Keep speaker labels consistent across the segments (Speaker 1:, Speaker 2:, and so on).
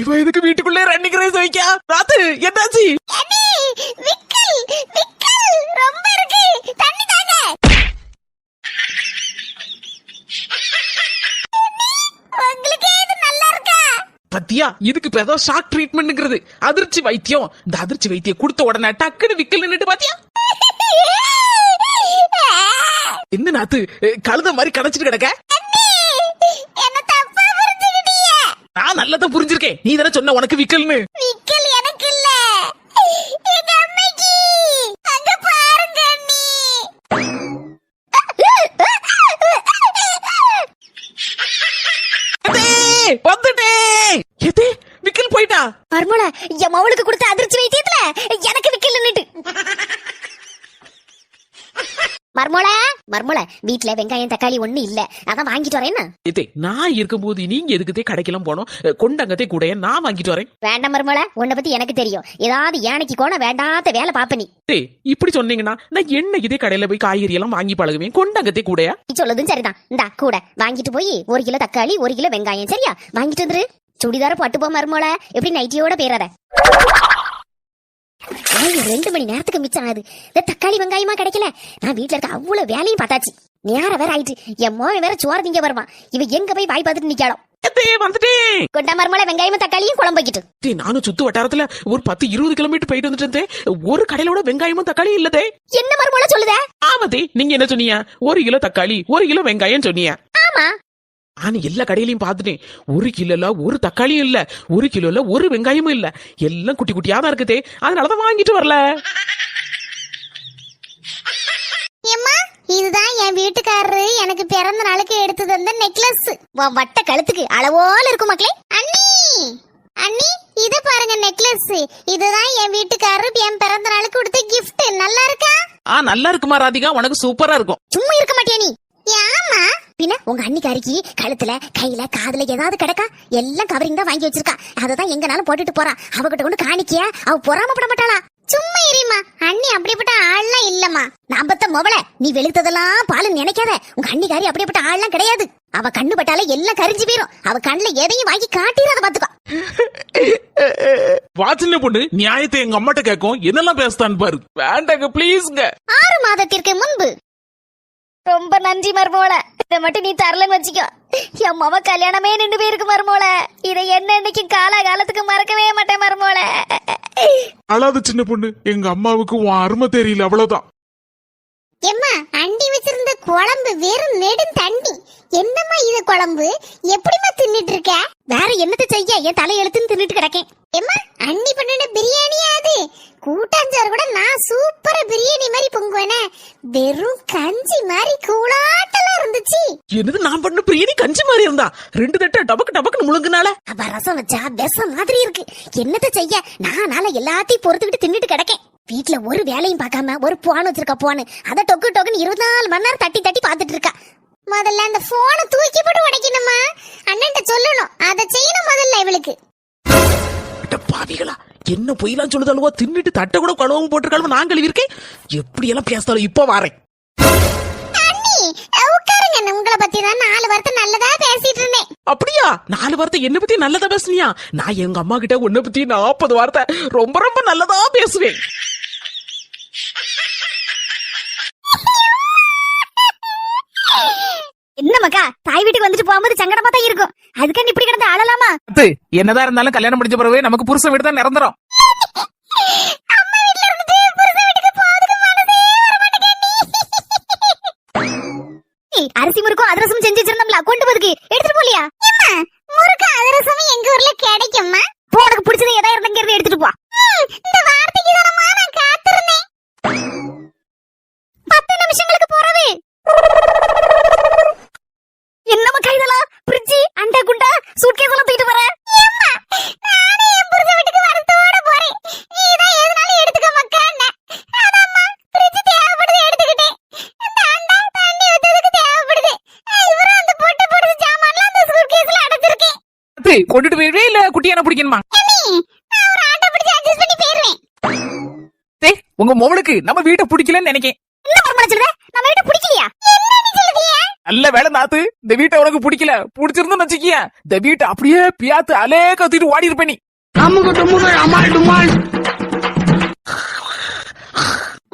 Speaker 1: இவ எதுக்கு வீட்டுக்குள்ளே ரன்னிங் ரேஸ் வைக்கா? ராத்து என்னாச்சு?
Speaker 2: ரொம்ப இருக்கு தண்ணி தாங்க நல்லா இருக்கா
Speaker 1: பத்தியா இதுக்கு இப்ப ஏதோ ஷாக் ட்ரீட்மெண்ட்ங்கிறது அதிர்ச்சி வைத்தியம். இந்த அதிர்ச்சி வைத்தியம் கொடுத்த உடனே டக்குன்னு விக்கல் நின்னுட்டு பாத்தியா? என்ன நாத்து? கழுத மாதிரி கடைச்சிட்டு கிடக்க? நான் நல்லதா புரிஞ்சிருக்கேன். நீ தானே சொன்ன உனக்கு விக்கல்னு.
Speaker 2: விக்கல் எனக்கு இல்ல. எங்க அம்மைக்கு. அங்க பாருங்க அண்ணி.
Speaker 1: எதே, வந்துட்டேன் எதே விக்கல் போயிட்டா?
Speaker 2: மர்மோல என் மவளுக்கு கொடுத்த அதிர்ச்சி வைத்தியத்துல எனக்கு விக்கல் நின்னுட்டு. மர்மோல மர்மோல வீட்ல வெங்காயம் தக்காளி ஒண்ணு இல்ல. அதான் வாங்கிட்டு வரேன்
Speaker 1: எதே நான் இருக்கும்போது நீங்க எதுக்குதே கடைக்கெல்லாம் போனோம்? கொண்டாங்கத்தே கூட நான் வாங்கிட்டு வரேன்.
Speaker 2: வேண்டாம் மர்மோல உன்னை பத்தி எனக்கு தெரியும். ஏதாவது யானைக்கு கோண வேண்டாத வேலை பாப்ப நீ.
Speaker 1: இப்படி சொன்னீங்கன்னா நான் என்னைக்குதே கடையில போய் காய்கறி எல்லாம் வாங்கி பழகுவேன்? கொண்டாங்கத்தே கூடயா?
Speaker 2: நீ சொல்லுதும் சரிதான். இந்தா கூட. வாங்கிட்டு போய் ஒரு கிலோ தக்காளி ஒரு கிலோ வெங்காயம் சரியா? வாங்கிட்டு வந்துரு. சுடிதார பட்டு போ மர்மோல. எப்படி நைட்டியோட ஏய், ரெண்டு மணி நேரத்துக்கு மிச்சம் ஆகுது. இந்த தக்காளி வெங்காயமா கிடைக்கல. நான் வீட்ல இருக்க அவ்வளவு வேலையும் பார்த்தாச்சு. நேரம் வேற ஆயிட்டு என் மோவன் வேற சோறு திங்க வருவான். இவ எங்க போய் வாய் பார்த்துட்டு
Speaker 1: வந்துட்டேன்
Speaker 2: கொண்டா மர்மோல வெங்காயமும் தக்காளியும் குழம்பு வைக்கிட்டு.
Speaker 1: நானும் சுத்து வட்டாரத்துல ஒரு பத்து இருபது கிலோமீட்டர் போயிட்டு வந்துட்டு ஒரு கடையிலோட வெங்காயமும் தக்காளியும் இல்லதே.
Speaker 2: என்ன மர்மோல சொல்லுத?
Speaker 1: ஆமாதே நீங்க என்ன சொன்னீங்க? ஒரு கிலோ தக்காளி ஒரு கிலோ வெங்காயம் சொன்னீங்க.
Speaker 2: ஆமா.
Speaker 1: நான் எல்லா கடையிலயும் பார்த்துட்டேன். ஒரு கிலோல ஒரு தக்காளியும் இல்ல. ஒரு கிலோல ஒரு வெங்காயமும் இல்ல. எல்லாம் குட்டி குட்டியா தான் இருக்குதே. அதனாலதான் வாங்கிட்டு வரல.
Speaker 2: ஏம்மா இதுதான் என் வீட்டுக்காரரு எனக்கு பிறந்த நாளுக்கு எடுத்து தந்த நெக்லஸ். வட்ட கழுத்துக்கு அளவோல இருக்கும் மக்களே. அண்ணி அண்ணி இது பாருங்க நெக்லஸ். இதுதான் என் வீட்டுக்காரரு என் பிறந்த நாளுக்கு கொடுத்த gift. நல்லா இருக்கா?
Speaker 1: ஆ நல்லா இருக்குமா ராதிகா? உனக்கு சூப்பரா இருக்கும்.
Speaker 2: சும்மா இருக்க மாட்டியா நீ? பின்ன உங்க அண்ணிக்காரிக்கு கழுத்துல கையில காதுல ஏதாவது கிடக்கா? எல்லாம் கவரிங் தான் வாங்கி வச்சிருக்கா. அததான் எங்கனாலும் போட்டுட்டு போறா. அவகிட்ட கொண்டு காணிக்கியா? அவ பொறாமப்பட மாட்டாளா? சும்மா இருமா அண்ணி அப்படிப்பட்ட ஆள்லாம் இல்லம்மா. நான் பத்த மொபல நீ வெளுத்ததெல்லாம் பாலு நினைக்காத. உங்க அண்ணிக்காரி அப்படிப்பட்ட ஆள்லாம் கிடையாது. அவ கண்ணு பட்டாலே எல்லாம் கரிஞ்சு போயிரும். அவ கண்ணுல எதையும் வாங்கி காட்டிடாத பாத்துக்கோ.
Speaker 1: வா சின்ன பொண்ணு நியாயத்தை எங்க அம்மாட்ட கேட்கும். என்னெல்லாம் பேசுதான்னு பாரு. வேண்டாங்க ப்ளீஸ்ங்க
Speaker 2: ஆறு மாதத்திற்கு முன்பு ரொம்ப நன்றி மருமோள. இதை மட்டும் நீ தரலன்னு வச்சுக்கோ. என் மவ கல்யாணமே நின்று போயிருக்கு மருமோள. இதை என்ன இன்னைக்கு காலா காலத்துக்கு மறக்கவே மாட்டேன் மருமோள.
Speaker 3: அழாத சின்ன பொண்ணு. எங்க அம்மாவுக்கு உன் அருமை தெரியல அவ்வளவுதான்.
Speaker 2: எம்மா அண்டி வச்சிருந்த குழம்பு வெறும் நெடும் தண்ணி. என்னம்மா இது குழம்பு? எப்படிம்மா தின்னுட்டு இருக்க? வேற என்னத்த செய்ய? என் தலை எழுத்துன்னு தின்னுட்டு கிடக்கேன். எம்மா அண்ணி பண்ணின பிரியாணியா அது? கூட்டாஞ்சாறு கூட நான் சூப்பரா பிரியாணி மாதிரி பொங்குவேனே. வெறும் கஞ்சி மாதிரி கூழாட்டலாம் இருந்துச்சு.
Speaker 1: என்னது நான் பண்ண பிரியாணி கஞ்சி மாதிரி இருந்தா? ரெண்டு தட்டை டபக்கு டபக்குன்னு முழுங்குனால?
Speaker 2: அப்ப ரசம் வச்சா விஷம் மாதிரி இருக்கு. என்னத்த செய்ய? நானால எல்லாத்தையும் பொறுத்துக்கிட்டு தின்னுட்டு கிடக்கேன். வீட்ல ஒரு வேலையும் பார்க்காம ஒரு போன் வச்சிருக்கா போன் அத டொக்கு டொக்குன்னு இருபத்தி நாலு மணி நேரம் தட்டி தட்டி பார்த்துட்டு இருக்கா. முதல்ல அந்த போனை தூக்கி போட்டு உடைக்கணுமா? அண்ணன்ட்ட சொல்லணும். அதை செய்யணும் முதல்ல இவளுக்கு.
Speaker 1: பாவிகளா? என்ன பொய்லாம் சொல்லுதாலுவோ தின்னுட்டு தட்டை கூட கழுவும் போட்டிருக்காலும் நான் கழுவிருக்கேன் எப்படி எல்லாம் பேசுதாலும் இப்போ வாரேன்.
Speaker 2: உங்களை பத்தி தான் நாலு வார்த்தை நல்லதா பேசிட்டு இருந்தேன்.
Speaker 1: அப்படியா? நாலு வார்த்தை என்ன பத்தி நல்லதா பேசுனியா? நான் எங்க அம்மா கிட்ட உன்னை பத்தி நாற்பது வார்த்தை ரொம்ப ரொம்ப நல்லதா பேசுவேன்.
Speaker 2: என்ன மக்கா தாய் வீட்டுக்கு வந்துட்டு போகும்போது சங்கடமா தான் இருக்கும். அதுக்காண்டி இப்படி கிடந்து அழலாமா?
Speaker 1: அத்து, என்னதான் இருந்தாலும் கல்யாணம் முடிஞ்ச பிறகு நமக்கு புருஷன் வீடு தான் நிரந்தரம்.
Speaker 2: அரிசி முறுக்கும் அதிரசம் செஞ்சு வச்சிருந்தோம்ல கொண்டு போதுக்கு எடுத்துட்டு போலியா? முறுக்கு அதிரசம் எங்க ஊர்ல கிடைக்குமா உனக்கு பிடிச்சது எதா இருந்தங்கிறது எடுத்துட்டு போ. இந்த வார்த்தைக்கு
Speaker 1: கொண்டுட்டு போயிடுவே இல்ல குட்டியான பிடிக்கணுமா?
Speaker 2: அண்ணி நான் ஒரு ஆட்டோ பிடிச்சு அட்ஜஸ்ட் பண்ணி போயிருவேன்
Speaker 1: டேய், உங்க மொவளுக்கு நம்ம வீட்டை பிடிக்கலன்னு நினைக்கேன்.
Speaker 2: நம்ம வீட்டு பிடிக்கலையா? என்ன நீ சொல்லுதியே?
Speaker 1: நல்ல வேலை நாத்து இந்த வீட்டை உனக்கு பிடிக்கல. பிடிச்சிருந்து வச்சுக்கிய இந்த வீட்டை அப்படியே பியாத்து அலே கத்திட்டு ஓடி இருப்ப நீ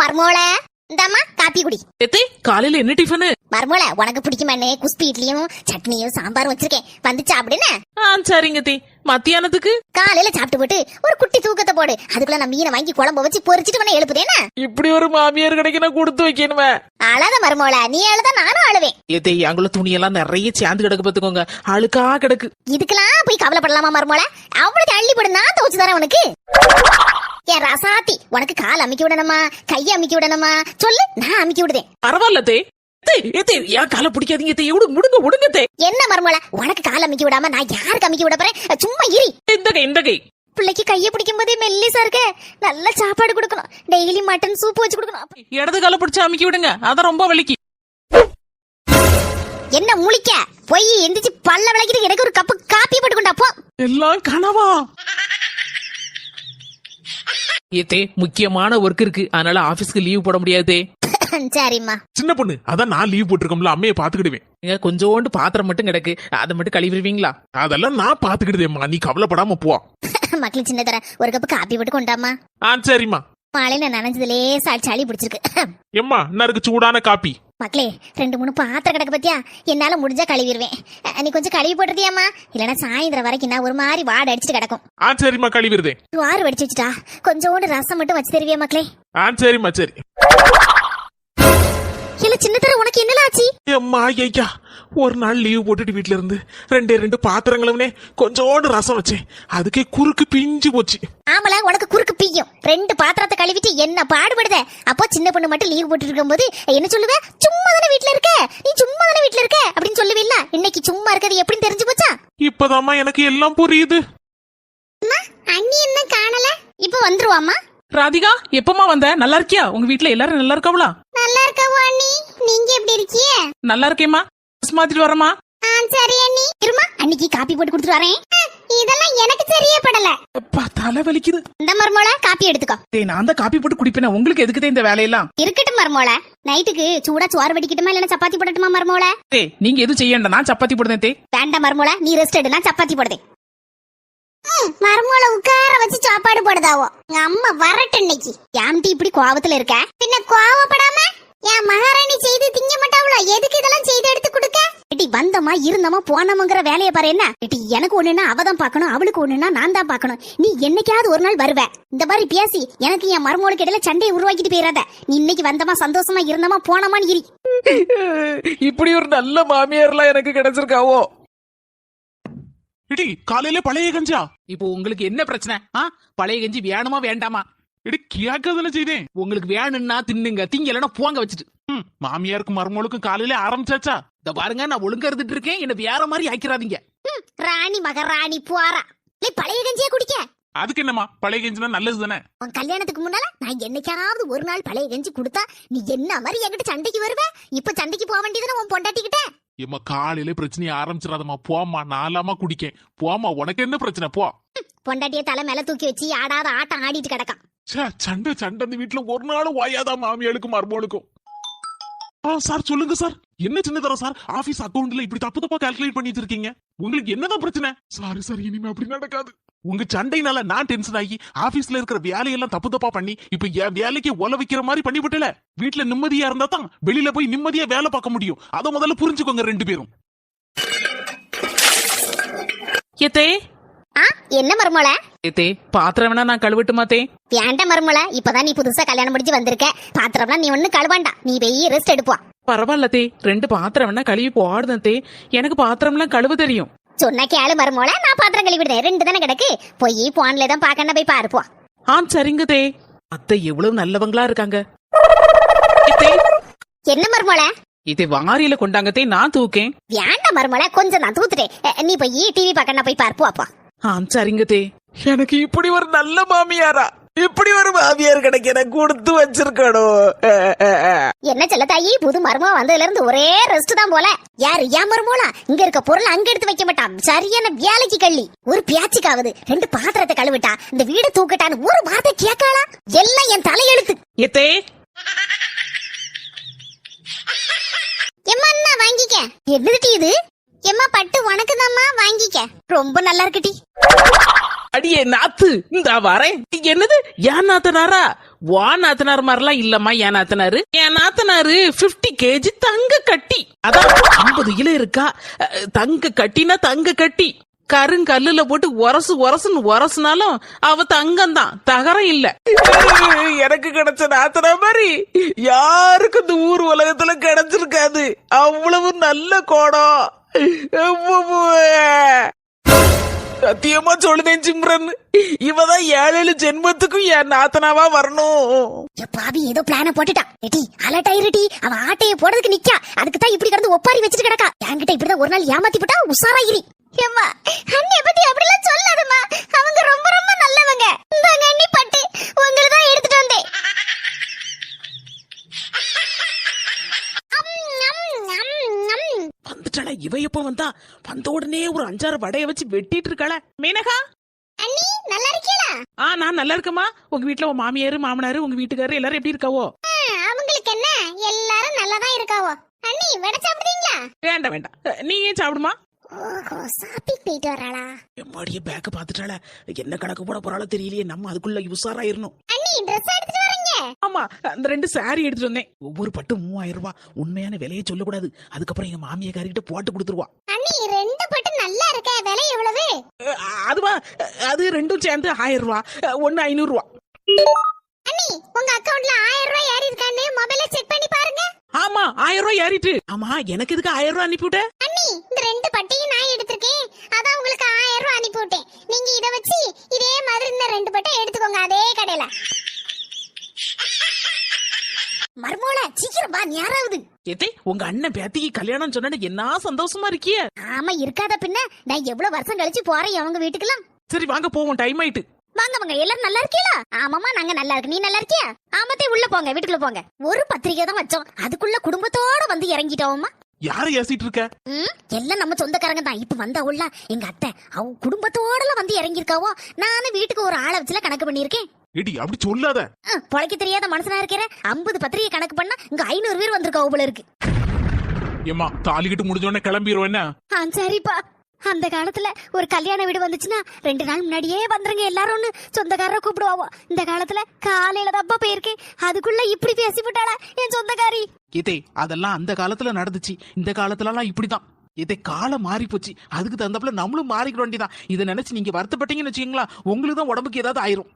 Speaker 2: மர்மோல இந்தாம்மா காப்பி குடி.
Speaker 1: எத்தே காலையில என்ன டிஃபனு
Speaker 2: மர்மோல உனக்கு பிடிக்குமானே குஸ்பி இட்லியும் சட்னியும் சாம்பாரும் வச்சிருக்கேன். வந்து சாப்பிடுன்னு
Speaker 1: ஆ சரிங்க தே. மத்தியானத்துக்கு?
Speaker 2: காலையில சாப்பிட்டு போட்டு ஒரு குட்டி தூக்கத்தை போடு. அதுக்குள்ள நான் மீனை வாங்கி குழம்பு வச்சு பொரிச்சிட்டு உடனே எழுப்புதேனா
Speaker 1: இப்படி ஒரு மாமியார் கிடைக்க நான் கொடுத்து வைக்கணுமே.
Speaker 2: அழாத மர்மோல நீ அழுத நானும் அழுவேன்.
Speaker 1: ஏத்தே அங்குள்ள துணியெல்லாம் நிறைய சேர்ந்து கிடக்கு பாத்துக்கோங்க அழுக்கா கிடக்கு.
Speaker 2: இதுக்கெல்லாம் போய் கவலைப்படலாமா மர்மோல அவ்வளவு அள்ளி போடு நான் துவச்சு தரேன் உனக்கு. என் ரசாத்தி உனக்கு கால் அமுக்கி விடணுமா? கையை அமுக்கி விடணுமா? சொல்லு நான் அமுக்கி விடுதேன்.
Speaker 1: பரவாயில்ல தே. ஏன் காலை பிடிக்காதீங்க தே? விடு முடுங்க முடுங்க
Speaker 2: என்ன மர்மோல உனக்கு கால் அமுக்கி விடாம நான் யாருக்கு அமுக்கி விட போறேன்? சும்மா இரி.
Speaker 1: இந்த கை இந்த கை
Speaker 2: பிள்ளைக்கு கையை பிடிக்கும் போதே மெல்லிசா இருக்க. நல்ல சாப்பாடு கொடுக்கணும். டெய்லி மட்டன் சூப் வச்சு கொடுக்கணும்.
Speaker 1: இடது காலை பிடிச்சு அமுக்கி விடுங்க. அதான் ரொம்ப வலிக்கு.
Speaker 2: என்ன முழிக்க போய் எந்திரிச்சு பல்ல விளக்கிட்டு எனக்கு ஒரு கப்பு காப்பி போட்டு கொண்டா போ.
Speaker 1: எல்லாம் கனவா? ஏத்தே முக்கியமான ஒர்க் இருக்கு. அதனால ஆபீஸ்க்கு லீவ் போட முடியாது.
Speaker 2: சரிம்மா.
Speaker 3: சின்ன பொண்ணு அதான் நான் லீவ் போட்டிருக்கோம்ல அம்மையை பாத்துக்கிடுவேன்
Speaker 1: ஏங்க கொஞ்சோண்டு பாத்திரம் மட்டும் கிடக்கு அதை மட்டும் கழுவிடுவீங்களா?
Speaker 3: அதெல்லாம் நான் பாத்துக்கிடுதேம்மா நீ கவலைப்படாம போ.
Speaker 2: மக்கள் சின்ன தர ஒரு கப்பு காப்பி போட்டு கொண்டாமா
Speaker 3: ஆ சரிம்மா.
Speaker 2: மாலையில நனைஞ்சதுலே சளி சளி பிடிச்சிருக்கு.
Speaker 3: எம்மா என்ன இருக்கு சூடான காப்பி
Speaker 2: மக்களே ரெண்டு மூணு பாத்திரம் கிடக்கு பத்தியா? என்னால முடிஞ்சா கழுவிடுவேன். நீ கொஞ்சம் கழுவி போட்டுருதியாமா இல்லைன்னா சாயந்தரம் வரைக்கும் நான் ஒரு மாதிரி வாடை அடிச்சிட்டு கிடக்கும்.
Speaker 3: ஆ சரிம்மா கழுவிடுதேன்
Speaker 2: வாறு வடிச்சு வச்சுட்டா? கொஞ்சோண்டு ரசம் மட்டும் வச்சு தருவியா மக்களே?
Speaker 3: ஆ சரிம்மா சரி.
Speaker 2: இல்ல சின்ன தர உனக்கு என்னல ஆச்சு?
Speaker 3: எம்மா ஐயா ஒரு நாள் லீவ் போட்டுட்டு வீட்ல இருந்து ரெண்டே ரெண்டு பாத்திரங்களுமே கொஞ்சோண்டு ரசம் வச்சேன். அதுக்கே குறுக்கு பிஞ்சு போச்சு.
Speaker 2: ஆமல உனக்கு குறுக்கு பீயும் ரெண்டு பாத்திரத்தை கழுவிட்டு என்ன பாடுபடுத? அப்போ சின்ன பொண்ணு மட்டும் லீவ் போட்டு இருக்கும்போது என்ன சொல்லுவ? சும்மா தானே வீட்ல இருக்க? நீ சும்மா தானே வீட்ல இருக்க? அப்படின்னு சொல்லுவில்ல. இன்னைக்கு சும்மா இருக்கிறது எப்படின்னு தெரிஞ்சு போச்சா?
Speaker 3: இப்பதாம்மா எனக்கு எல்லாம் புரியுது.
Speaker 2: அண்ணி என்ன காணல? இப்ப வந்துருவாமா
Speaker 1: ராதிகா எப்பமா வந்த? நல்லா இருக்கியா உங்க வீட்ல எல்லாரும் நல்லா இருக்காவளா
Speaker 2: நல்லா இருக்கவா அண்ணி? நீங்க எப்படி இருக்கீங்க?
Speaker 1: நல்லா இருக்கேம்மா ட்ரெஸ் மாத்திட்டு வரமா
Speaker 2: ஆ சரி அண்ணி. இருமா அன்னைக்கு காப்பி போட்டு கொடுத்துட்டு வரேன். இதெல்லாம் எனக்கு சரியே படல
Speaker 1: அப்பா தலை வலிக்குது.
Speaker 2: இந்த மருமோள காப்பி எடுத்துக்கோ.
Speaker 1: டேய் நான் தான் காப்பி போட்டு குடிப்பேன். உங்களுக்கு எதுக்குதே இந்த வேலையெல்லாம்?
Speaker 2: இருக்கட்டும் மருமோள. நைட்டுக்கு சூடா சோறு வடிக்கட்டுமா இல்லைன்னா சப்பாத்தி போடட்டுமா மருமோள?
Speaker 1: டேய் நீங்க எதுவும் செய்ய வேண்டாம் நான் சப்பாத்தி போடுதேன் தே
Speaker 2: வேண்டாம் மருமோள. நீ ரெஸ்ட் எடு. நான் சப்பாத்தி போடுதேன். மருமோள உட்கார வச்சு சாப்பாடு போடுதாவோ. எங்க அம்மா வரட்டு இன்னைக்கு. ஏம்டி இப்படி கோவத்துல இருக்க? பின்ன கோவப்படாம? என் மகாராணி செய்து திங்க மாட்டாவளோ எதுக்கு இதெல்லாம் செய்து எடுத்து கொடுக்க? இட்டி வந்தமா இருந்தமா போனமாங்கிற வேலையை பாரு என்ன? இட்டி எனக்கு ஒண்ணுன்னா அவ தான் அவளுக்கு ஒண்ணுன்னா நான் தான் பாக்கணும் நீ என்னைக்காவது ஒரு நாள் வருவ. இந்த மாதிரி பேசி எனக்கு என் மருமோளுக்கு இடையில சண்டையை உருவாக்கிட்டு போயிடாத நீ இன்னைக்கு வந்தமா சந்தோஷமா இருந்தமா போனமான்னு இரு.
Speaker 1: இப்படி ஒரு நல்ல மாமியார்லாம் எனக்கு கிடைச்சிருக்காவோ?
Speaker 3: இடி காலையில பழைய கஞ்சா
Speaker 1: இப்போ உங்களுக்கு என்ன பிரச்சனை? ஆ? பழைய கஞ்சி வேணுமா வேண்டாமா?
Speaker 3: இடி கேட்கறதுல செய்தேன்
Speaker 1: உங்களுக்கு வேணும்னா தின்னுங்க திங்கலன்னா போங்க வச்சுட்டு.
Speaker 3: ம், மாமியாருக்கும் மருமகளுக்கும் காலையில ஆரம்பிச்சாச்சா?
Speaker 1: இந்த பாருங்க நான் ஒழுங்கா இருந்துட்டு இருக்கேன் என்ன வேற மாதிரி ஆக்கிறாதீங்க
Speaker 2: ராணி மகாராணி போறா இல்லை பழைய கஞ்சியா குடிக்க?
Speaker 3: அதுக்கு என்னம்மா பழைய கஞ்சினா நல்லது தானே?
Speaker 2: உன் கல்யாணத்துக்கு முன்னால நான் என்னைக்காவது ஒரு நாள் பழைய கஞ்சி கொடுத்தா நீ என்ன மாதிரி என்கிட்ட சண்டைக்கு வருவ? இப்ப சண்டைக்கு போக வேண்டியதுன்னு உன் பொண்டாட்டிக்கிட்ட?
Speaker 3: ஏம்மா காலையில பிரச்சனையை ஆரம்பிச்சிடாதம்மா. போம்மா நாலாமா குடிக்கேன். போம்மா உனக்கு என்ன பிரச்சனை? போ.
Speaker 2: பொண்டாட்டிய தலை மேல தூக்கி வச்சு ஆடாத ஆட்டம் ஆடிட்டு கிடக்கான்.
Speaker 3: ச்சே சண்டை சண்டை அந்த வீட்டுல ஒரு நாளும் வாயாதா மாமியாளுக்கும் மருமகளுக்கும். ஆ சார் சொல்லுங்க சார். என்ன சின்ன தரம் சார்? ஆபீஸ் அக்கவுண்ட்ல இப்படி தப்பு தப்பா கால்குலேட் பண்ணி வச்சிருக்கீங்க? உங்களுக்கு என்னதான் பிரச்சனை? சாரி சார் இனிமே அப்படி நடக்காது. உங்க சண்டைனால நான் டென்ஷன் ஆகி ஆபீஸ்ல இருக்கிற வேலையெல்லாம் தப்பு தப்பா பண்ணி இப்ப என் வேலைக்கு ஒல வைக்கிற மாதிரி பண்ணிவிட்டல? வீட்டுல நிம்மதியா இருந்தா தான் வெளியில போய் நிம்மதியா வேலை பார்க்க முடியும். அத முதல்ல புரிஞ்சுக்கோங்க ரெண்டு பேரும்.
Speaker 1: ஏத்தே.
Speaker 2: ஆ என்ன மருமோள?
Speaker 1: ஏத்தே பாத்திரம் வேணா நான் கழுவட்டுமா தே
Speaker 2: வேண்ட மருமோள இப்பதான் நீ புதுசா கல்யாணம் முடிஞ்சு வந்திருக்க. பாத்திரம்லாம் நீ ஒண்ணு கழுவாண்டா. நீ போய் ரெஸ்ட் எடுப்பா.
Speaker 1: பரவாயில்ல தே ரெண்டு பாத்திரம் வேணா கழுவி போடுதேன் தே எனக்கு பாத்திரம்லாம் கழுவ தெரியும்.
Speaker 2: சொன்ன கேளு மருமோள நான் பாத்திரம் கழுவி விடுறேன். ரெண்டு தானே கிடக்கு. போய் போன்ல தான் பாக்கணும் போய் பாருப்போ
Speaker 1: ஆ சரிங்க தே. அத்தை எவ்வளவு நல்லவங்களா இருக்காங்க.
Speaker 2: என்ன மருமோள?
Speaker 1: இதை வாரியில கொண்டாங்க தே. நான் தூக்கேன்.
Speaker 2: வேண்டாம் மருமோள கொஞ்சம் நான் தூத்துட்டேன். அஹ், நீ போய் டிவி பார்க்கணும் போய் பார்ப்போம் அப்பா
Speaker 1: ஆ சரிங்க தே. எனக்கு இப்படி ஒரு நல்ல மாமியாரா? இப்படி ஒரு மாமியார் கிடைக்கிற கொடுத்து வச்சிருக்கணும்.
Speaker 2: என்ன செல்ல தாயி? புது மருமக வந்ததுல இருந்து ஒரே ரெஸ்ட் தான் போல. யாரு? ஏன் மருமகளா இங்க இருக்க பொருள் அங்க எடுத்து வைக்க மாட்டான் சரியான வேலைக்கு கள்ளி. ஒரு பியாச்சிக்காவது ரெண்டு பாத்திரத்தை கழுவிட்டா இந்த வீடு தூக்கிட்டான்னு ஒரு வார்த்தை கேட்காளா எல்லாம் என் தலையெழுத்து.
Speaker 1: எத்தே?
Speaker 2: எம்மா வாங்கிக்க. என்னது இது? எம்மா பட்டு உனக்குதாம்மா வாங்கிக்க. ரொம்ப நல்லா இருக்குடி
Speaker 1: அடியே நாத்து இந்த வரேன். என்னது? ஏன் நாத்தனாரா? வா நாத்தனார் மாதிரிலாம் இல்லம்மா ஏன் நாத்தனாரு? என் நாத்தனாரு? 50 கேஜி தங்க கட்டி. அதான் ஐம்பது கிலோ இருக்கா? தங்க கட்டினா தங்க கட்டி. கருங்கல்லுல போட்டு உரசு உரசுன்னு உரசுனாலும் அவ தங்கம் தான் தகரம் இல்ல. எனக்கு கிடைச்ச நாத்தனா மாதிரி யாருக்கும் இந்த ஊர் உலகத்துல கிடைச்சிருக்காது. அவ்வளவு நல்ல கோடம். சத்தியமா சொல்லுதேன் சிம்ரன் இவதான் ஏழு ஜென்மத்துக்கும் என் நாத்தனாவா வரணும்
Speaker 2: பாவி ஏதோ பிளான போட்டுட்டான் ஏடி அலர்ட் ஆயிருடி அவ ஆட்டைய போடுறதுக்கு நிக்கா அதுக்கு தான் இப்படி கிடந்து ஒப்பாரி வச்சுட்டு கிடக்கா என்கிட்ட இப்படிதான் ஒரு நாள் ஏமாத்தி போட்டா உஷாராயிரி ஏம்மா அண்ணிய பத்தி அப்படிலாம் சொல்லாதம்மா அவங்க ரொம்ப ரொம்ப நல்லவங்க இந்தாங்க அண்ணி பட்டு உங்களை தான் எடுத்துட்டு வந்தேன் அம், அம், அம், அம்.
Speaker 1: வந்துட்டாளா இவ எப்ப வந்தா? வந்த உடனே ஒரு அஞ்சாறு வடைய வச்சு வெட்டிட்டு இருக்காள மீனகா?
Speaker 2: அண்ணி நல்லா இருக்கீங்களா
Speaker 1: ஆ நான் நல்லா இருக்கேம்மா. உங்க வீட்ல உன் மாமியாரு மாமனாரு உங்க வீட்டுக்காரரு எல்லாரும் எப்படி இருக்காவோ?
Speaker 2: அவங்களுக்கு என்ன? எல்லாரும் நல்லா தான் இருக்காவோ? அண்ணி வடை சாப்பிடுறீங்களா?
Speaker 1: வேண்டாம் வேண்டாம். நீ ஏன் சாப்பிடுமா?
Speaker 2: ஓஹோ சாப்பிட்டு போயிட்டு வராளா
Speaker 1: எம்மாடியே பேக்க பாத்துட்டாள. என்ன கணக்கு போட போறாளோ தெரியலையே. நம்ம அதுக்குள்ள உஷாராயிரணும்.
Speaker 2: அண்ணி ட்ரெஸ் வரீங்க
Speaker 1: ஆமா அந்த ரெண்டு சாரி எடுத்துட்டு வந்தேன். ஒவ்வொரு பட்டு மூவாயிரம் ரூபாய் உண்மையான விலையை சொல்லக்கூடாது. அதுக்கப்புறம் எங்க மாமியாக்காரிக்கிட்ட போட்டு கொடுத்துருவா.
Speaker 2: அண்ணி ரெண்டு பட்டு நல்லா இருக்க. விலை எவ்வளவு?
Speaker 1: அதுவா? அது ரெண்டும் சேர்ந்து ஆயிரம் ரூபா. ஒண்ணு ஐநூறு ரூபா.
Speaker 2: அண்ணி உங்க அக்கவுண்ட்ல ஆயிரம் ரூபாய் ஏறி இருக்கான்னு மொபைல செக் பண்ணி பாருங்க.
Speaker 1: ஆமா ஆயிரம் ரூபாய் ஏறிட்டு. ஆமா எனக்கு எதுக்கு ஆயிரம் ரூபாய் அனுப்பிவிட்ட
Speaker 2: அண்ணி இந்த ரெண்டு பட்டையும் நான் எடுத்திருக்கேன். அதான் உங்களுக்கு ஆயிரம் ரூபாய் அனுப்பி விட்டேன். நீங்க இத வச்சு இதே மாதிரி இந்த ரெண்டு பட்டை எடுத்துக்கோங்க. அதே கடையில. மர்மோல சீக்கிரம் வா யாராவது
Speaker 1: ஏத்தே உங்க அண்ணன் பேத்திக்கு கல்யாணம் சொன்னா என்ன சந்தோஷமா இருக்கிய?
Speaker 2: ஆமா இருக்காத பின்ன. நான் எவ்வளவு வருஷம் கழிச்சு போறேன் அவங்க வீட்டுக்கெல்லாம்.
Speaker 1: சரி வாங்க போவோம் டைம் ஆயிட்டு.
Speaker 2: வாங்க வாங்க எல்லாரும் நல்லா இருக்கீங்களா ஆமாமா நாங்க நல்லா இருக்கு நீ நல்லா இருக்கியா? ஆமத்தே உள்ள போங்க வீட்டுக்குள்ள போங்க. ஒரு பத்திரிக்கை தான் வச்சோம். அதுக்குள்ள குடும்பத்தோட வந்து இறங்கிட்டோமா
Speaker 3: யாரை ஏசிட்டு இருக்க?
Speaker 2: எல்லாம் நம்ம சொந்தக்காரங்க தான். இப்ப வந்த உள்ள எங்க அத்தை. அவங்க குடும்பத்தோடல வந்து இறங்கியிருக்காவோ? நானும் வீட்டுக்கு ஒரு ஆளை வச்சுல கணக்கு பண்ணியிருக்கேன்.
Speaker 3: இடி அப்படி சொல்லாத.
Speaker 2: பொழைக்க தெரியாத மனுஷனா இருக்கிற ஐம்பது பத்திரிகை கணக்கு பண்ணா இங்க ஐநூறு பேர் வந்திருக்காவோ போல இருக்கு.
Speaker 3: ஏமா தாலி கட்டு முடிஞ்ச உடனே கிளம்பிடுவோம் என்ன?
Speaker 2: சரிப்பா. அந்த காலத்துல ஒரு கல்யாண வீடு வந்துச்சுன்னா ரெண்டு நாள் முன்னாடியே வந்துருங்க எல்லாரும்னு சொந்தக்காரரை கூப்பிடுவாவோ. இந்த காலத்துல காலையில தப்பா போயிருக்கேன். அதுக்குள்ள இப்படி பேசி போட்டாளா என் சொந்தக்காரி?
Speaker 1: இதே அதெல்லாம் அந்த காலத்துல நடந்துச்சு. இந்த காலத்துலலாம் இப்படிதான். இதே காலம் மாறி போச்சு அதுக்கு தகுந்தாப்புல நம்மளும் மாறிக்க வேண்டியதான் இதை நினைச்சு நீங்க வருத்தப்பட்டீங்கன்னு வச்சுக்கீங்களா உங்களுக்கு தான் உடம்புக்கு ஏதாவது ஆயிரும்.